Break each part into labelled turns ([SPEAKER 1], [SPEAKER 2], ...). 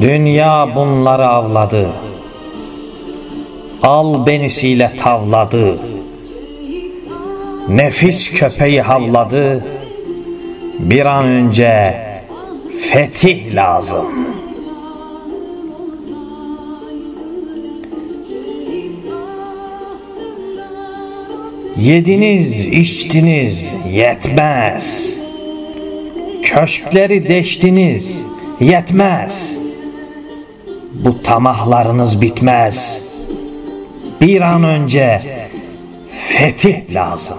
[SPEAKER 1] Dünya bunları avladı. Al benisiyle tavladı. Nefis köpeği havladı. Bir an önce fetih lazım. Yediniz, içtiniz, yetmez. Köşkleri deştiniz, yetmez. Bu tamahlarınız bitmez. Bir an önce fetih lazım.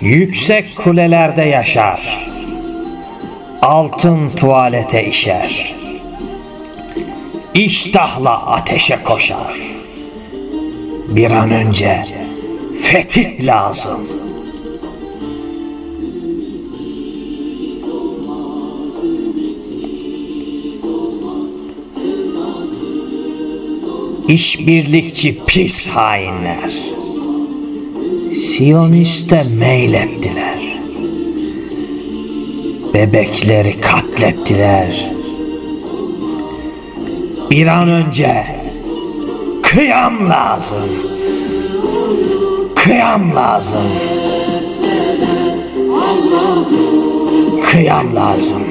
[SPEAKER 1] Yüksek kulelerde yaşar. Altın tuvalete işer. İştahla ateşe koşar. Bir an önce fetih lazım. İşbirlikçi pis hainler. Siyoniste meylettiler. Bebekleri katlettiler. Bir an önce kıyam lazım. Kıyam lazım. Kıyam lazım.